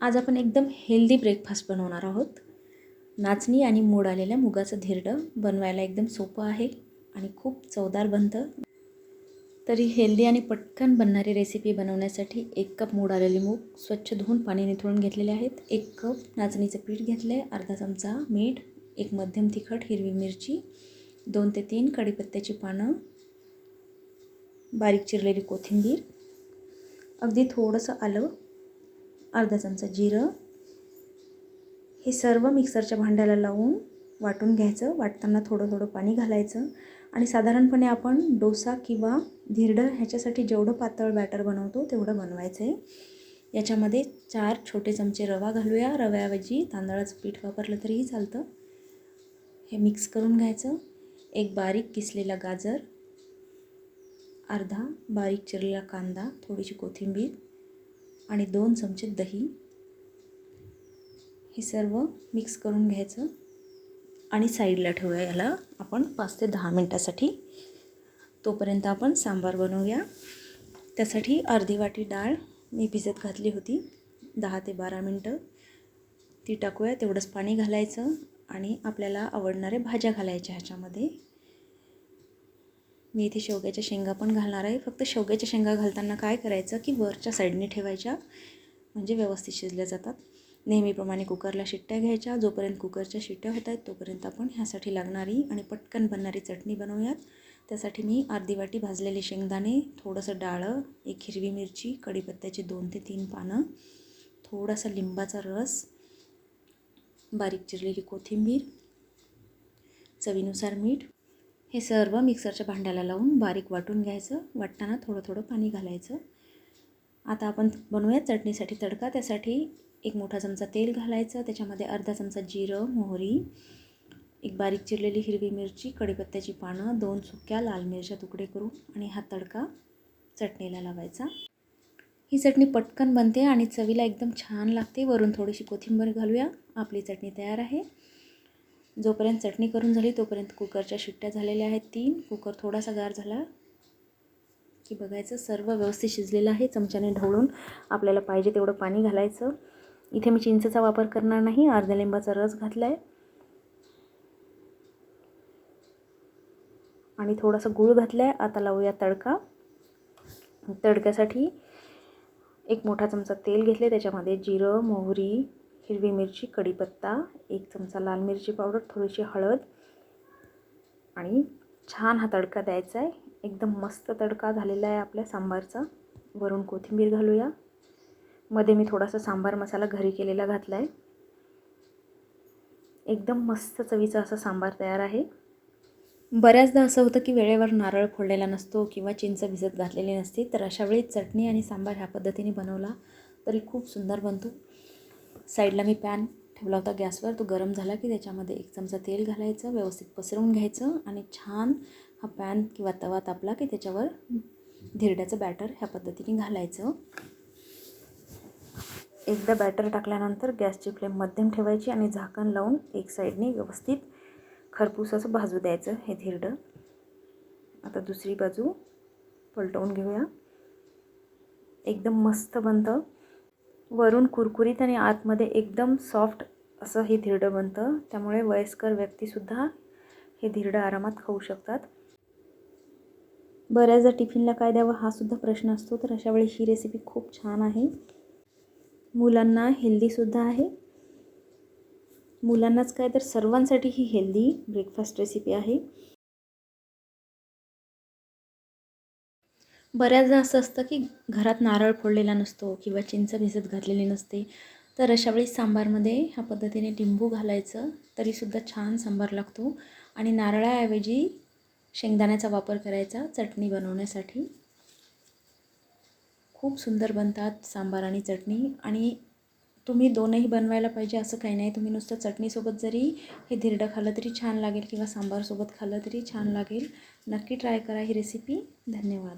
आज आपण एकदम हेल्दी ब्रेकफास्ट बनवणार आहोत. नाचणी आणि मोड आलेल्या मुगाचं धिरडं बनवायला एकदम सोपं आहे आणि खूप चवदार बनतं. तरी हेल्दी आणि पटकन बनणारी रेसिपी बनवण्यासाठी एक कप मोड आलेले मूग स्वच्छ धुवून पाणी निथळून घेतलेले आहेत. एक कप नाचणीचं पीठ घेतलं आहे अर्धा चमचा मीठ एक मध्यम तिखट हिरवी मिरची दोन ते तीन कढीपत्त्याची पानं बारीक चिरलेली कोथिंबीर. अगदी थोडंसं आलं अर्धा चमचा जिरं. हे सर्व मिक्सरच्या भांड्याला लावून वाटून घ्यायचं. वाटताना थोडं थोडं पाणी घालायचं. आणि साधारणपणे आपण डोसा किंवा धिरडं ह्याच्यासाठी जेवढं पातळ बॅटर बनवतो तेवढं बनवायचं आहे. याच्यामध्ये चार छोटे चमचे रवा घालूया. रव्याऐवजी तांदळाचं पीठ वापरलं तरीही चालतं. हे मिक्स करून घ्यायचं. एक बारीक किसलेला गाजर. अर्धा बारीक चिरलेला कांदा. थोडीशी कोथिंबीर. आणि दोन चमचे दही. हे सर्व मिक्स करून घ्यायचं. आणि साईडला ठेवूया याला आपण पाच ते दहा मिनटासाठी. तोपर्यंत आपण सांबार बनवूया. त्यासाठी अर्धी वाटी डाळ मी भिजत घातली होती. दहा ते बारा मिनटं. ती टाकूया तेवढंच पाणी घालायचं आणि आपल्याला आवडणाऱ्या भाज्या घालायच्या ह्याच्यामध्ये. मी इथे शेवग्याच्या शेंगा पण घालणार आहे. फक्त शेवग्याच्या शेंगा घालताना काय करायचं की वरच्या साईडने ठेवायच्या म्हणजे व्यवस्थित शिजल्या जातात. नेहमीप्रमाणे कुकरला शिट्ट्या घ्यायच्या. जोपर्यंत कुकरच्या शिट्ट्या होत आहेत तोपर्यंत आपण ह्यासाठी लागणारी आणि पटकन बनणारी चटणी बनवूयात. त्यासाठी मी अर्धी वाटी भाजलेले शेंगदाणे थोडंसं डाळं एक हिरवी मिरची कढीपत्त्याची दोन ते तीन पानं थोडासा लिंबाचा रस बारीक चिरलेली कोथिंबीर चवीनुसार मीठ हे सर्व मिक्सरच्या भांड्याला लावून बारीक वाटून घ्यायचं. वाटताना थोडं थोडं पाणी घालायचं. आता आपण बनवूया चटणीसाठी तडका. त्यासाठी एक मोठा चमचा तेल घालायचं. त्याच्यामध्ये अर्धा चमचा जिरं मोहरी एक बारीक चिरलेली हिरवी मिरची कढीपत्त्याची पानं दोन सुक्या लाल मिरच्या तुकडे करून आणि हा तडका चटणीला लावायचा. ही चटणी पटकन बनते आणि चवीला एकदम छान लागते. वरून थोडीशी कोथिंबीर घालूया. आपली चटणी तयार आहे. जोपर्यंत चटणी करून झाली तोपर्यंत कुकरच्या शिट्ट्या झालेल्या आहेत तीन. कुकर थोडासा गार झाला की बघायचं सर्व व्यवस्थित शिजलेलं आहे. चमच्याने ढवळून आपल्याला पाहिजे तेवढं पाणी घालायचं. इथे मी चिंचेचा वापर करणार नाही अर्ध्या लिंबाचा रस घातला आहे आणि थोडासा गूळ घातला आहे आता लावूया तडका. तडक्यासाठी एक मोठा चमचा तेल घेतले त्याच्यामध्ये जिरं मोहरी हिरवी मिरची कढीपत्ता एक चमचा लाल मिरची पावडर थोडीशी हळद आणि छान हा तडका द्यायचा आहे. एकदम मस्त तडका झालेला आहे आपल्या सांबारचा. वरून कोथिंबीर घालूया. मध्ये मी थोडासा सांबार मसाला घरी केलेला घातला आहे एकदम मस्त चवीचा असा सांबार तयार आहे. बऱ्याचदा असं होतं की वेळेवर नारळ फोडलेला नसतो किंवा चिंच भिजत घातलेली नसते तर अशा वेळी चटणी आणि सांबार ह्या पद्धतीने बनवला तरी खूप सुंदर बनतो. साईडला मी पॅन ठेवला होता गॅसवर. तो गरम झाला की त्याच्यामध्ये एक चमचा तेल घालायचं व्यवस्थित पसरवून घ्यायचं आणि छान हा पॅन किंवा तवा तापला की त्याच्यावर धिरड्याचं बॅटर ह्या पद्धतीने घालायचं. एकदा बॅटर टाकल्यानंतर गॅसची फ्लेम मध्यम ठेवायची आणि झाकण लावून एक साईडने व्यवस्थित खरपूस असं भाजू द्यायचं हे धिरडं. आता दुसरी बाजू पलटवून घेऊया. एकदम मस्त बनतं. वरून कुरकुरीत आणि आतमध्ये एकदम सॉफ्ट असं हे धिरडं बनतं. त्यामुळे वयस्कर व्यक्तीसुद्धा हे धिरडं आरामात खाऊ शकतात. बऱ्याचदा टिफिनला काय द्यावं हा सुद्धा प्रश्न असतो तर अशा वेळी ही रेसिपी खूप छान आहे. मुलांना हेल्दीसुद्धा आहे. मुलांनाच काय तर सर्वांसाठी ही हेल्दी ब्रेकफास्ट रेसिपी आहे. बऱ्याचदा असं असतं की घरात नारळ फोडलेला नसतो किंवा चिंच भिजत घातलेली नसते. तर अशा सांबारमध्ये ह्या पद्धतीने लिंबू घालायचं तरीसुद्धा छान सांबार लागतो. आणि नारळाऐवजी शेंगदाण्याचा वापर करायचा चटणी बनवण्यासाठी. खूप सुंदर बनतात सांबार आणि चटणी. आणि तुम्ही दोनही बनवायला पाहिजे असं काही नाही. तुम्ही नुसतं चटणीसोबत जरी हे धिरडं खाल्लं तरी छान लागेल किंवा सांबारसोबत खाल्लं तरी छान लागेल. नक्की ट्राय करा ही रेसिपी धन्यवाद.